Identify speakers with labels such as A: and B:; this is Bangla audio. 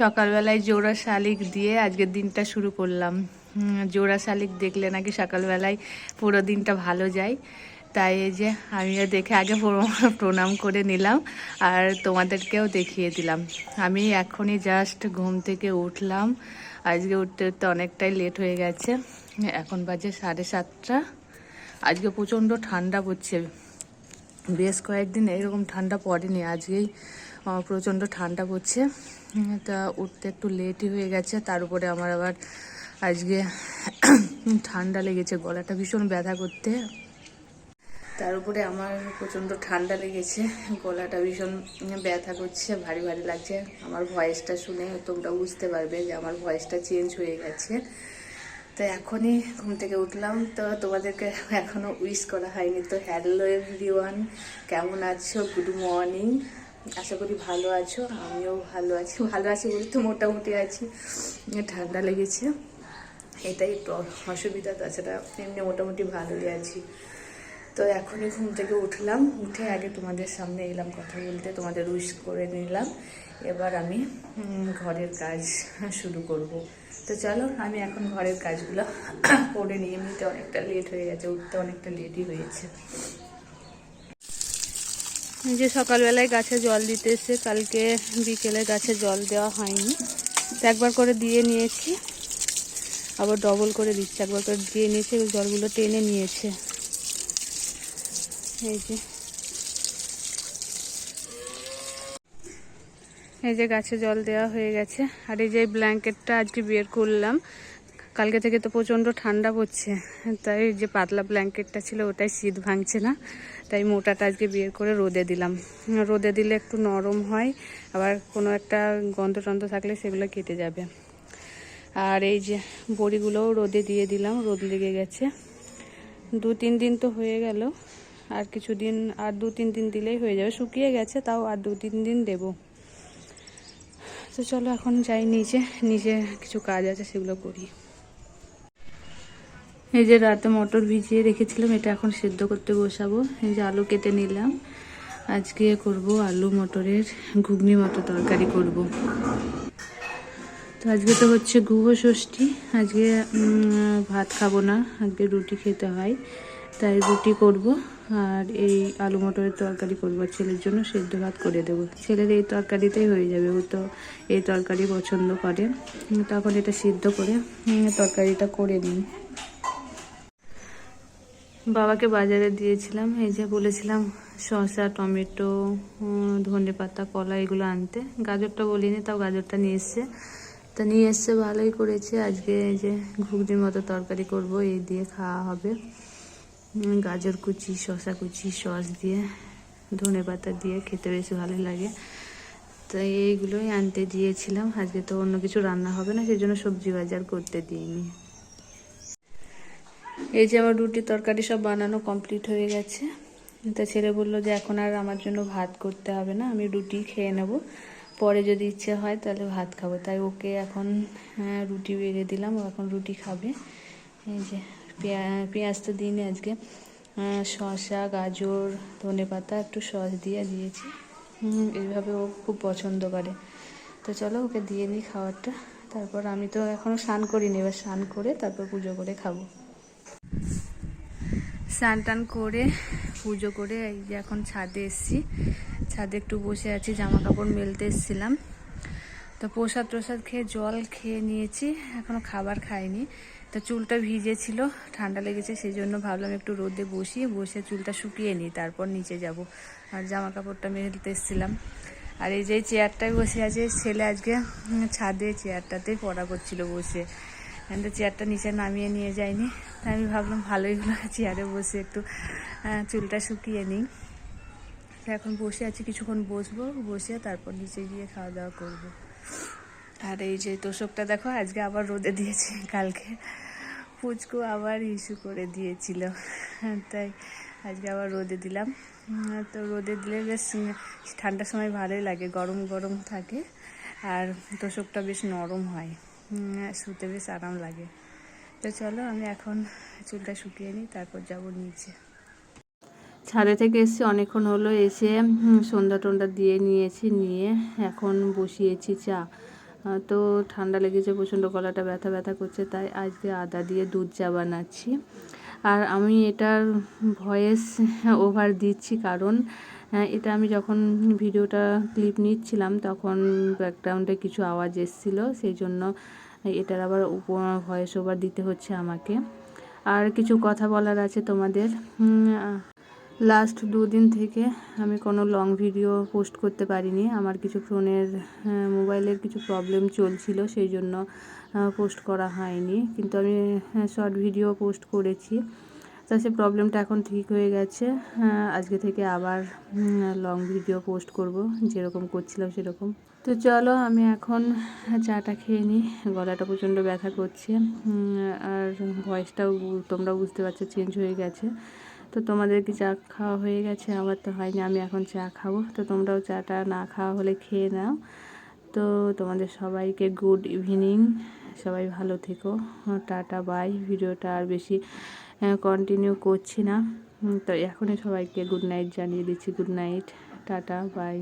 A: সকালবেলায় জোড়া শালিক দিয়ে আজকের দিনটা শুরু করলাম। জোড়া শালিক দেখলে নাকি সকালবেলায় পুরো দিনটা ভালো যায়। তাই এই যে আমিও দেখে আগে প্রণাম- করে নিলাম আর তোমাদেরকেও দেখিয়ে দিলাম। আমি এখনই জাস্ট ঘুম থেকে উঠলাম। আজকে উঠতে উঠতে অনেকটাই লেট হয়ে গেছে। এখন বাজে সাড়ে সাতটা। আজকে প্রচণ্ড ঠান্ডা পড়ছে। বেশ কয়েকদিন এরকম ঠান্ডা পড়েনি। আজকেই প্রচণ্ড ঠান্ডা পড়ছে। তা উঠতে একটু লেটই হয়ে গেছে, তার উপরে আমার আবার আজকে ঠান্ডা লেগেছে, গলাটা ভীষণ ব্যথা করতে। তার উপরে আমার প্রচণ্ড ঠান্ডা লেগেছে, গলাটা ভীষণ ব্যথা করছে, ভারী ভারী লাগছে। আমার ভয়েসটা শুনে তোমরা বুঝতে পারবে যে আমার ভয়েসটা চেঞ্জ হয়ে গেছে। তো এখনই ঘুম থেকে উঠলাম, তো তোমাদেরকে এখনও উইশ করা হয়নি। তো হ্যালো এভরিওয়ান কেমন আছো? গুড মর্নিং আশা করি ভালো আছো, আমিও ভালো আছি। ভালো আছি বলতে মোটামুটি আছি। ঠান্ডা লেগেছে। এটাই একটু অসুবিধা, তাছাড়া এমনি মোটামুটি ভালোই আছি। তো এখনই ঘুম থেকে উঠলাম, উঠে আগে তোমাদের সামনে এলাম কথা বলতে, তোমাদের উইশ করে নিলাম। এবার আমি ঘরের কাজ শুরু করব। তো চলো, আমি এখন ঘরের কাজগুলো করে নিই। এমনিতে অনেকটা লেট হয়ে গেছে, উঠতে অনেকটা লেটই হয়েছে। যে সকালবেলায় গাছে জল দিতে এসে কালকে বিকেলে গাছে জল দেওয়া হয়নি। তো একবার করে দিয়ে নিয়েছি, আবার ডবল করে দিচ্ছে, একবার করে দিয়ে নিয়েছে জলগুলো টেনে নিয়েছে। এই যে। এই যে গাছে জল দেওয়া হয়ে গেছে, আর এই যে ব্ল্যাঙ্কেটটা আজকে বের করলাম কালকে থেকে তো প্রচণ্ড ঠান্ডা পড়ছে। তাই যে পাতলা ব্ল্যাঙ্কেটটা ছিল ওটাই শীত ভাঙছে না। তাই মোটাটা আজকে বের করে রোদে দিলাম। রোদে দিলে একটু নরম হয়, আবার কোনো একটা গন্ধ টন্ধ থাকলে সেগুলো কেটে যাবে। আর এই যে বড়িগুলোও রোদে দিয়ে দিলাম, রোদ লেগে গেছে। দু তিন দিন তো হয়ে গেল, আর কিছুদিন আর দু তিন দিন দিলেই হয়ে যাবে। শুকিয়ে গেছে, তাও আর দু তিন দিন দেবো। তো চলো এখন যাই নিচে নিচে কিছু কাজ আছে সেগুলো করি। এই যে রাতে মটর ভিজিয়ে রেখেছিলাম, এটা এখন সেদ্ধ করতে বসাবো। এই যে আলু কেটে নিলাম। আজকে করব আলু মটরের ঘুগনি মতো তরকারি করব। তো আজকে তো হচ্ছে গুহ ষষ্ঠী। আজকে ভাত খাব না, আজকে রুটি খেতে হয়। তাই রুটি করব আর এই আলু মটরের তরকারি করব। ছেলের জন্য সেদ্ধ ভাত করে দেবো। ছেলের এই তরকারিতেই হয়ে যাবে, ও তো এই তরকারি পছন্দ করে। তখন এটা সিদ্ধ করে তরকারিটা করে নিই। বাবাকে বাজারে দিয়েছিলাম, এই যে বলেছিলাম শসা, টমেটো ধনে পাতা, কলা এগুলো আনতে। গাজরটা বলিনি, তাও গাজরটা নিয়ে এসছে। তা নিয়ে এসছে, ভালোই করেছে। আজকে এই যে ঘুগনির মতো তরকারি করব, এই দিয়ে খাওয়া হবে। গাজর কুচি, শসা কুচি, সস দিয়ে, ধনে পাতা দিয়ে খেতে বেশ ভালো লাগে। তো এইগুলোই আনতে দিয়েছিলাম। আজকে তো অন্য কিছু রান্না হবে না, সেই জন্য সবজি বাজার করতে দিইনি। এই যে আমার রুটি তরকারি সব বানানো কমপ্লিট হয়ে গেছে। তা ছেলে বলল যে এখন আর আমার জন্য ভাত করতে হবে না আমি রুটি খেয়ে নেব। পরে যদি ইচ্ছে হয় তাহলে ভাত খাব। তাই ওকে এখন হ্যাঁ, রুটি বেড়ে দিলাম ও এখন রুটি খাবে। এই যে পেঁয়া- পেঁয়াজ তো দিইনি আজকে। আহ, শসা গাজর ধনে পাতা একটু সস দিয়ে দিয়েছি। এইভাবে ও খুব পছন্দ করে। তো চলো ওকে দিয়ে নিই খাবারটা। তারপর আমি তো এখনও স্নান করিনি এবার স্নান করে তারপর পুজো করে খাব। স্নান টান করে, পুজো করে এই যে এখন ছাদে এসেছি। ছাদে একটু বসে আছি জামা কাপড় মেলতে এসেছিলাম। তো প্রসাদ প্রসাদ খেয়ে জল খেয়ে নিয়েছি, এখনও খাবার খাইনি। তো চুলটা ভিজে ছিল ঠান্ডা লেগেছে সেই জন্য ভাবলাম একটু রোদে বসি বসে চুলটা শুকিয়ে নিই, তারপর নিচে যাব। আর জামা কাপড়টা মেলতে এসেছিলাম। আর এই যে চেয়ারটায় বসে আছে, ছেলে আজকে ছাদে চেয়ারটাতেই পড়া করছিল বসে। কিন্তু চেয়ারটা নিচে নামিয়ে নিয়ে যায়নি। তাই আমি ভাবলাম, ভালোই হলো চেয়ারে বসে একটু চুলটা শুকিয়ে নিই। এখন বসে আছি, কিছুক্ষণ বসবো, বসে তারপর নিচে গিয়ে খাওয়া দাওয়া করব। আর এই যে তোষকটা দেখো, আজকে আবার রোদে দিয়েছি, কালকে পুচকু আবার ইস্যু করে দিয়েছিল। তাই আজকে আবার রোদে দিলাম। তো রোদে দিলে বেশ ঠান্ডার সময় ভালোই লাগে গরম গরম থাকে। আর তোষকটা বেশ নরম হয়। শুতে বেশ আরাম লাগে। তো চলো, আমি এখন চুলটা শুকিয়ে নিই, তারপর যাব নিচে। ছাদে থেকে এসে অনেকক্ষণ হলো, এসে সন্ধ্যা টন্ডা দিয়ে নিয়েছি, নিয়ে এখন বসিয়েছি চা। তো ঠান্ডা লেগেছে, প্রচণ্ড গলাটা ব্যথা ব্যথা করছে, তাই আজকে আদা দিয়ে দুধ চা বানাচ্ছি। আর আমি এটার ভয়েস ওভার দিচ্ছি, কারণ এটা আমি যখন ভিডিওটা ক্লিপ নিচ্ছিলাম, তখন ব্যাকগ্রাউন্ডে কিছু আওয়াজ এসছিল, সেই জন্য এটার আবার ভয়েস ওভার দিতে হচ্ছে আমাকে। আর কিছু কথা বলার আছে তোমাদের? লাস্ট দুদিন থেকে আমি কোনো লং ভিডিও পোস্ট করতে পারিনি। আমার কিছু ফোনের মোবাইলের কিছু প্রবলেম চলছিল, সেই জন্য পোস্ট করা হয়নি। কিন্তু আমি শর্ট ভিডিও পোস্ট করেছি। তা সে প্রবলেমটা এখন ঠিক হয়ে গেছে। আজকে থেকে আবার লং ভিডিও পোস্ট করব, যেরকম করছিলাম সেরকম। তো চলো, আমি এখন চাটা খেয়ে নিই। গলাটা প্রচণ্ড ব্যথা করছে আর ভয়েসটাও তোমরা বুঝতে পারছ চেঞ্জ হয়ে গেছে। তো তোমাদের কি চা খাওয়া হয়ে গেছে? আমার তো হয়নি, আমি এখন চা খাব। তো তোমরাও চাটা না খাওয়া হলে খেয়ে নাও। তো তোমাদের সবাইকে গুড ইভিনিং। সবাই ভালো থেকো। Tata, bye. ভিডিওটা আর বেশি কন্টিনিউ করছি না। তো এখনই সবাইকে গুড নাইট জানিয়ে দিচ্ছি। Good night tata, bye.